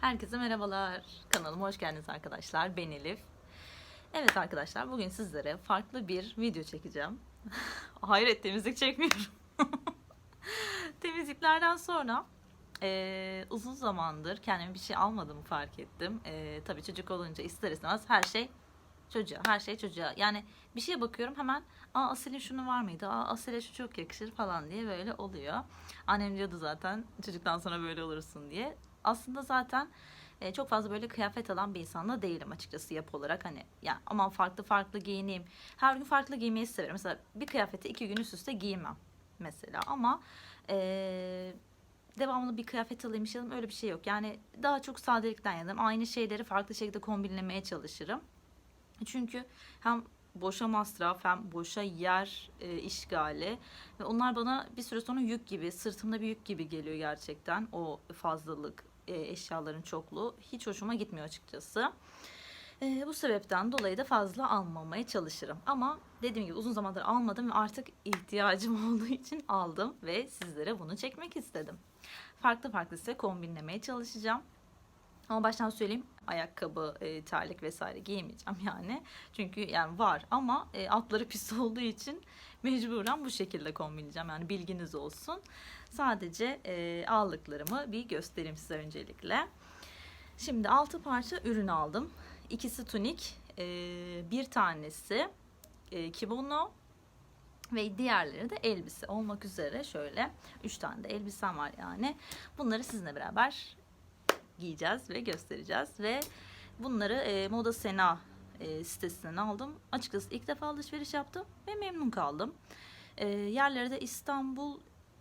Herkese merhabalar. Kanalıma hoş geldiniz arkadaşlar. Ben Elif. Evet arkadaşlar bugün sizlere farklı bir video çekeceğim. Hayret temizlik çekmiyorum. Temizliklerden sonra eee, uzun zamandır kendime bir şey almadığımı fark ettim. Eee tabii çocuk olunca ister istemez her şey çocuğa, her şey çocuğa. Yani bir şeye bakıyorum hemen aa Asil'in şunu var mıydı? Aa Asil'e şu çok yakışır falan diye böyle oluyor. Annem diyordu zaten çocuktan sonra böyle olursun diye. Aslında zaten e, çok fazla böyle kıyafet alan bir insanla değilim açıkçası yapı olarak. Hani ya aman farklı farklı giyineyim. Her gün farklı giymeyi severim. Mesela bir kıyafeti iki gün üst üste giymem mesela ama e, devamlı bir kıyafet alayım şey öyle bir şey yok. Yani daha çok sadelikten yanayım. Aynı şeyleri farklı şekilde kombinlemeye çalışırım. Çünkü hem boşa masraf hem boşa yer e, işgali ve onlar bana bir süre sonra yük gibi sırtımda bir yük gibi geliyor gerçekten o fazlalık eşyaların çokluğu hiç hoşuma gitmiyor açıkçası. E, bu sebepten dolayı da fazla almamaya çalışırım. Ama dediğim gibi uzun zamandır almadım ve artık ihtiyacım olduğu için aldım ve sizlere bunu çekmek istedim. Farklı farklı size kombinlemeye çalışacağım. Ama baştan söyleyeyim ayakkabı, e, terlik vesaire giymeyeceğim yani. Çünkü yani var ama e, altları pis olduğu için mecburen bu şekilde kombinleyeceğim. Yani bilginiz olsun. Sadece e, aldıklarımı bir göstereyim size öncelikle. Şimdi altı parça ürün aldım. İkisi tunik, e, bir tanesi e, kimono ve diğerleri de elbise olmak üzere şöyle üç tane de elbisem var yani. Bunları sizinle beraber giyeceğiz ve göstereceğiz ve bunları e, Moda Sena e, sitesinden aldım. Açıkçası ilk defa alışveriş yaptım ve memnun kaldım. E, yerleri de İstanbul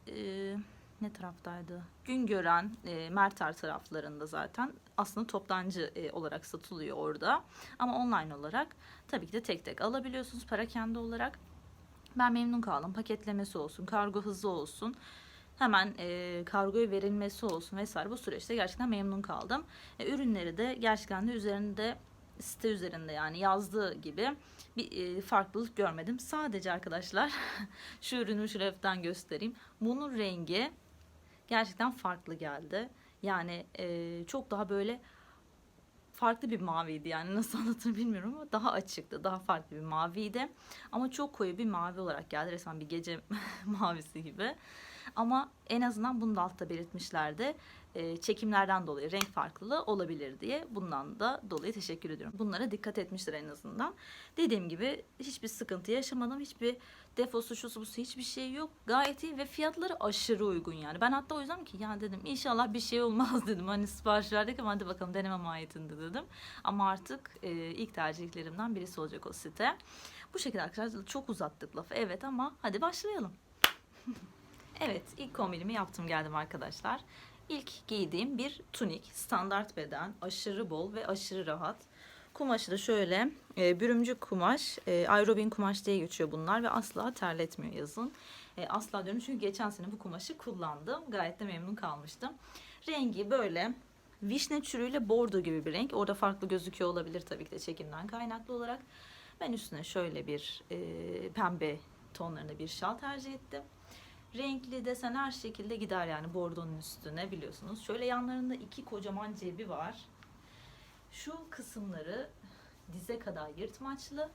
e, ne taraftaydı? Güngören, e, Mertar taraflarında zaten. Aslında toptancı e, olarak satılıyor orada. Ama online olarak tabii ki de tek tek alabiliyorsunuz para kendi olarak. Ben memnun kaldım. Paketlemesi olsun, kargo hızlı olsun hemen e, kargoya verilmesi olsun vesaire bu süreçte gerçekten memnun kaldım. E, ürünleri de gerçekten de üzerinde site üzerinde yani yazdığı gibi bir e, farklılık görmedim. Sadece arkadaşlar şu ürünü şu reften göstereyim. Bunun rengi gerçekten farklı geldi. Yani e, çok daha böyle farklı bir maviydi yani nasıl anlatırım bilmiyorum ama daha açıktı daha farklı bir maviydi ama çok koyu bir mavi olarak geldi resmen bir gece mavisi gibi ama en azından bunu da altta belirtmişlerdi. E, çekimlerden dolayı renk farklılığı olabilir diye. Bundan da dolayı teşekkür ediyorum. Bunlara dikkat etmişler en azından. Dediğim gibi hiçbir sıkıntı yaşamadım. Hiçbir defosu, şusu, busu hiçbir şey yok. Gayet iyi ve fiyatları aşırı uygun yani. Ben hatta o yüzden ki ya dedim inşallah bir şey olmaz dedim. Hani sipariş verdik ama hadi bakalım deneme mahiyetinde dedim. Ama artık e, ilk tercihlerimden birisi olacak o site. Bu şekilde arkadaşlar çok uzattık lafı. Evet ama hadi başlayalım. Evet ilk kombinimi yaptım geldim arkadaşlar. İlk giydiğim bir tunik. Standart beden. Aşırı bol ve aşırı rahat. Kumaşı da şöyle e, bürümcük kumaş. E, aerobin kumaş diye geçiyor bunlar ve asla terletmiyor yazın. E, asla diyorum çünkü geçen sene bu kumaşı kullandım. Gayet de memnun kalmıştım. Rengi böyle vişne çürüyle bordo gibi bir renk. Orada farklı gözüküyor olabilir tabii ki de çekimden kaynaklı olarak. Ben üstüne şöyle bir e, pembe tonlarında bir şal tercih ettim. Renkli desen her şekilde gider yani bordonun üstüne biliyorsunuz. Şöyle yanlarında iki kocaman cebi var. Şu kısımları dize kadar yırtmaçlı.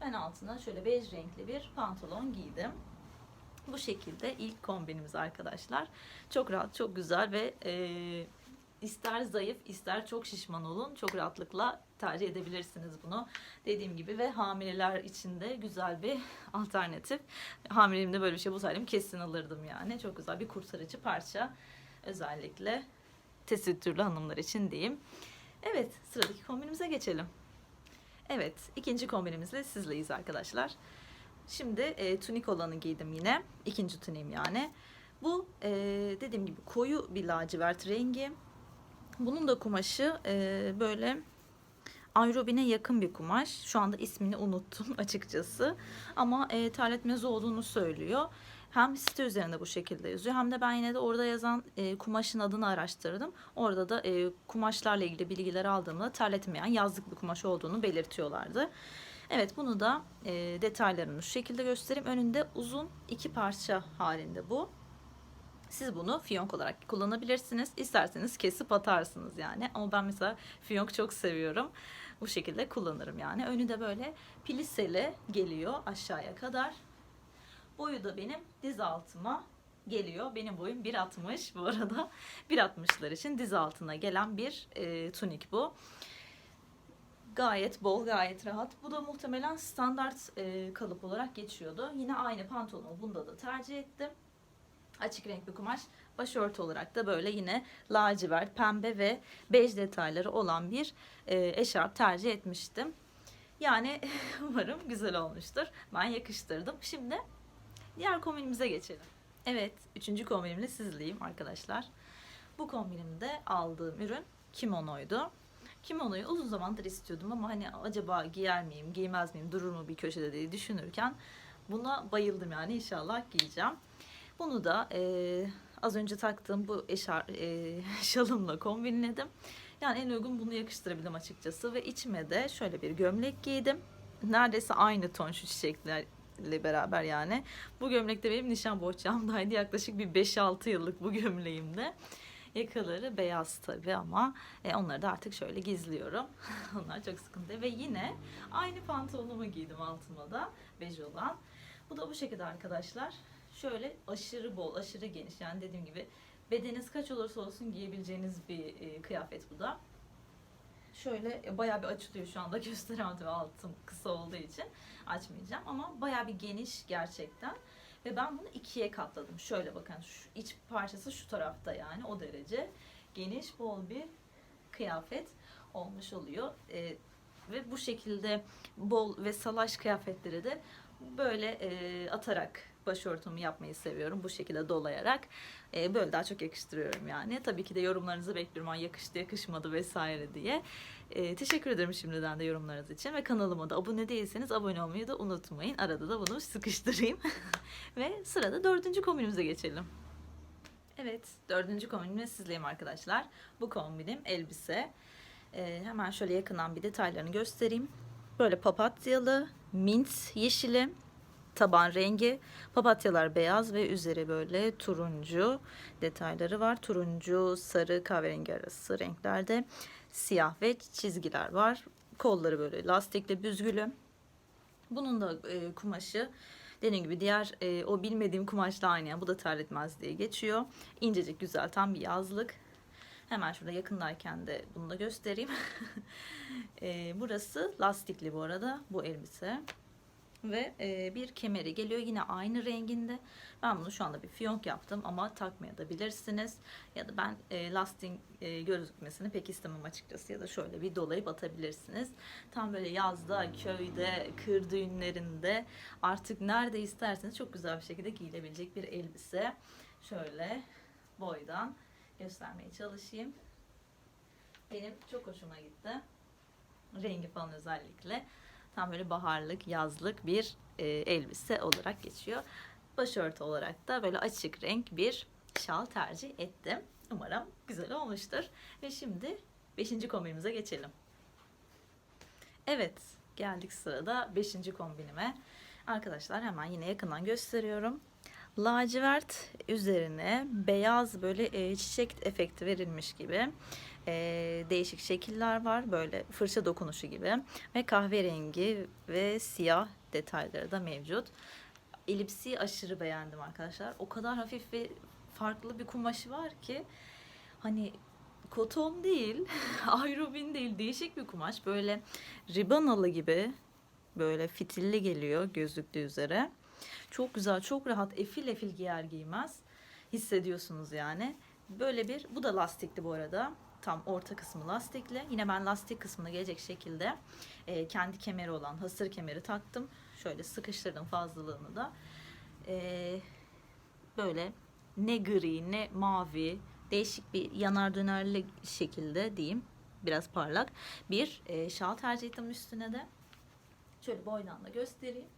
Ben altına şöyle bej renkli bir pantolon giydim. Bu şekilde ilk kombinimiz arkadaşlar. Çok rahat, çok güzel ve e, ister zayıf ister çok şişman olun çok rahatlıkla tercih edebilirsiniz bunu. Dediğim gibi ve hamileler için de güzel bir alternatif. Hamileliğimde böyle bir şey bulsaydım kesin alırdım yani. Çok güzel bir kurtarıcı parça. Özellikle tesettürlü hanımlar için diyeyim. Evet sıradaki kombinimize geçelim. Evet ikinci kombinimizle sizleyiz arkadaşlar. Şimdi e, tunik olanı giydim yine. İkinci tuniğim yani. Bu e, dediğim gibi koyu bir lacivert rengi. Bunun da kumaşı e, böyle aerobine yakın bir kumaş. Şu anda ismini unuttum açıkçası. Ama e, terletmez olduğunu söylüyor. Hem site üzerinde bu şekilde yazıyor hem de ben yine de orada yazan e, kumaşın adını araştırdım. Orada da e, kumaşlarla ilgili bilgiler aldığımda terletmeyen yazlık bir kumaş olduğunu belirtiyorlardı. Evet bunu da e, detaylarını şu şekilde göstereyim. Önünde uzun iki parça halinde bu. Siz bunu fiyonk olarak kullanabilirsiniz. İsterseniz kesip atarsınız yani. Ama ben mesela fiyonk çok seviyorum. Bu şekilde kullanırım yani. Önü de böyle pliseli geliyor aşağıya kadar. Boyu da benim diz altıma geliyor. Benim boyum 1.60 bu arada. 1.60'lar için diz altına gelen bir e, tunik bu. Gayet bol, gayet rahat. Bu da muhtemelen standart e, kalıp olarak geçiyordu. Yine aynı pantolonu bunda da tercih ettim. Açık renk bir kumaş. Başörtü olarak da böyle yine lacivert, pembe ve bej detayları olan bir e, eşarp tercih etmiştim. Yani umarım güzel olmuştur. Ben yakıştırdım. Şimdi diğer kombinimize geçelim. Evet, üçüncü kombinimle sizleyeyim arkadaşlar. Bu kombinimde aldığım ürün kimonoydu. Kimonoyu uzun zamandır istiyordum ama hani acaba giyer miyim, giymez miyim, durur mu bir köşede diye düşünürken buna bayıldım yani inşallah giyeceğim. Bunu da e, az önce taktığım bu eşar, e, şalımla kombinledim. Yani en uygun bunu yakıştırabildim açıkçası ve içime de şöyle bir gömlek giydim. Neredeyse aynı ton şu çiçeklerle beraber yani. Bu gömlek de benim nişan bohçamdaydı. Yaklaşık bir 5-6 yıllık bu gömleğimde. Yakaları beyaz tabi ama e, onları da artık şöyle gizliyorum. Onlar çok sıkıntı. Ve yine aynı pantolonumu giydim altıma da bej olan. Bu da bu şekilde arkadaşlar. Şöyle aşırı bol, aşırı geniş. Yani dediğim gibi bedeniniz kaç olursa olsun giyebileceğiniz bir e, kıyafet bu da. Şöyle e, bayağı bir açılıyor şu anda gösteremedim altım kısa olduğu için açmayacağım ama bayağı bir geniş gerçekten. Ve ben bunu ikiye katladım. Şöyle bakın şu iç parçası şu tarafta yani o derece geniş bol bir kıyafet olmuş oluyor. E, ve bu şekilde bol ve salaş kıyafetleri de böyle e, atarak başörtümü yapmayı seviyorum. Bu şekilde dolayarak. E, böyle daha çok yakıştırıyorum yani. Tabii ki de yorumlarınızı bekliyorum. Ay yakıştı yakışmadı vesaire diye. E, teşekkür ederim şimdiden de yorumlarınız için. Ve kanalıma da abone değilseniz abone olmayı da unutmayın. Arada da bunu sıkıştırayım. ve sırada dördüncü kombinimize geçelim. Evet, dördüncü kombinimi sizleyeyim arkadaşlar. Bu kombinim elbise. E, hemen şöyle yakından bir detaylarını göstereyim. Böyle papatyalı, mint yeşili, taban rengi. Papatyalar beyaz ve üzeri böyle turuncu detayları var. Turuncu, sarı, kahverengi arası renklerde siyah ve çizgiler var. Kolları böyle lastikli, büzgülü. Bunun da e, kumaşı dediğim gibi diğer e, o bilmediğim kumaşla aynı. Yani bu da terletmez diye geçiyor. İncecik güzel tam bir yazlık. Hemen şurada yakındayken de bunu da göstereyim. e, burası lastikli bu arada bu elbise ve e, bir kemeri geliyor yine aynı renginde. Ben bunu şu anda bir fiyonk yaptım ama takmaya da bilirsiniz. Ya da ben e, lastik e, gözükmesini pek istemem açıkçası ya da şöyle bir dolayıp atabilirsiniz. Tam böyle yazda, köyde, kır düğünlerinde artık nerede isterseniz çok güzel bir şekilde giyilebilecek bir elbise. Şöyle boydan göstermeye çalışayım. Benim çok hoşuma gitti. Rengi falan özellikle. Tam böyle baharlık, yazlık bir e, elbise olarak geçiyor. Başörtü olarak da böyle açık renk bir şal tercih ettim. Umarım güzel olmuştur. Ve şimdi 5. kombinimize geçelim. Evet, geldik sırada 5. kombinime. Arkadaşlar hemen yine yakından gösteriyorum. Lacivert üzerine beyaz böyle e, çiçek efekti verilmiş gibi e, değişik şekiller var. Böyle fırça dokunuşu gibi ve kahverengi ve siyah detayları da mevcut. Elipsi aşırı beğendim arkadaşlar. O kadar hafif ve farklı bir kumaşı var ki hani koton değil, ayrobin değil, değişik bir kumaş. Böyle ribanalı gibi böyle fitilli geliyor gözlüklü üzere. Çok güzel, çok rahat, efil efil giyer giymez. Hissediyorsunuz yani. Böyle bir, bu da lastikli bu arada. Tam orta kısmı lastikli. Yine ben lastik kısmına gelecek şekilde e, kendi kemeri olan hasır kemeri taktım. Şöyle sıkıştırdım fazlalığını da. E, böyle ne gri ne mavi değişik bir yanar dönerli şekilde diyeyim. Biraz parlak. Bir e, şal tercih ettim üstüne de. Şöyle boydan da göstereyim.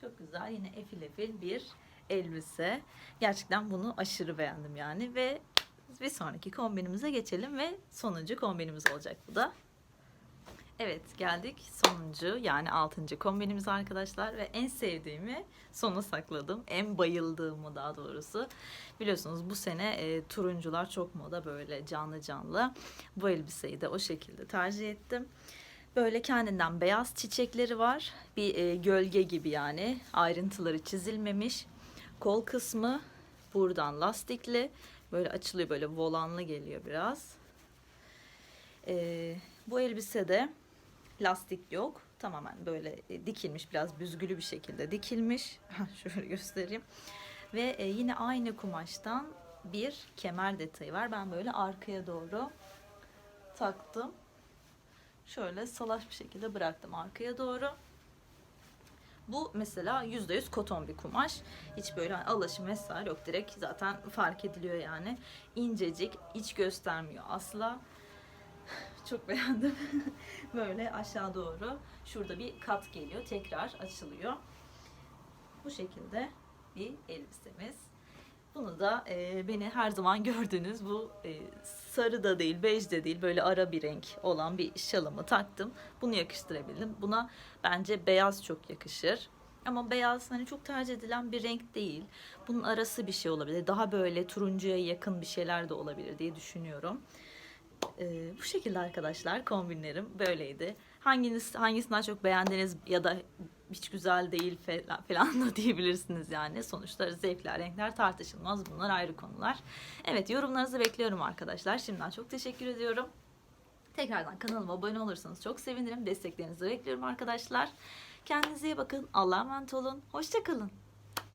Çok güzel yine efil efil bir elbise. Gerçekten bunu aşırı beğendim yani ve bir sonraki kombinimize geçelim ve sonuncu kombinimiz olacak bu da. Evet geldik sonuncu yani altıncı kombinimiz arkadaşlar ve en sevdiğimi sona sakladım. En bayıldığımı daha doğrusu. Biliyorsunuz bu sene e, turuncular çok moda böyle canlı canlı. Bu elbiseyi de o şekilde tercih ettim. Böyle kendinden beyaz çiçekleri var. Bir e, gölge gibi yani. Ayrıntıları çizilmemiş. Kol kısmı buradan lastikli. Böyle açılıyor böyle volanlı geliyor biraz. E, bu elbisede lastik yok. Tamamen böyle e, dikilmiş biraz büzgülü bir şekilde dikilmiş. Şöyle göstereyim. Ve e, yine aynı kumaştan bir kemer detayı var. Ben böyle arkaya doğru taktım. Şöyle salaş bir şekilde bıraktım arkaya doğru. Bu mesela %100 koton bir kumaş. Hiç böyle alaşım vesaire yok. Direkt zaten fark ediliyor yani. İncecik, iç göstermiyor asla. Çok beğendim. böyle aşağı doğru şurada bir kat geliyor. Tekrar açılıyor. Bu şekilde bir elbisemiz. Bunu da e, beni her zaman gördüğünüz bu e, sarı da değil, bej de değil böyle ara bir renk olan bir şalımı taktım. Bunu yakıştırabildim. Buna bence beyaz çok yakışır. Ama beyaz hani çok tercih edilen bir renk değil. Bunun arası bir şey olabilir. Daha böyle turuncuya yakın bir şeyler de olabilir diye düşünüyorum. Ee, bu şekilde arkadaşlar kombinlerim böyleydi. Hanginiz hangisini daha çok beğendiniz ya da hiç güzel değil falan, da diyebilirsiniz yani. Sonuçta zevkler, renkler tartışılmaz. Bunlar ayrı konular. Evet yorumlarınızı bekliyorum arkadaşlar. Şimdiden çok teşekkür ediyorum. Tekrardan kanalıma abone olursanız çok sevinirim. Desteklerinizi bekliyorum arkadaşlar. Kendinize iyi bakın. Allah'a emanet olun. Hoşçakalın.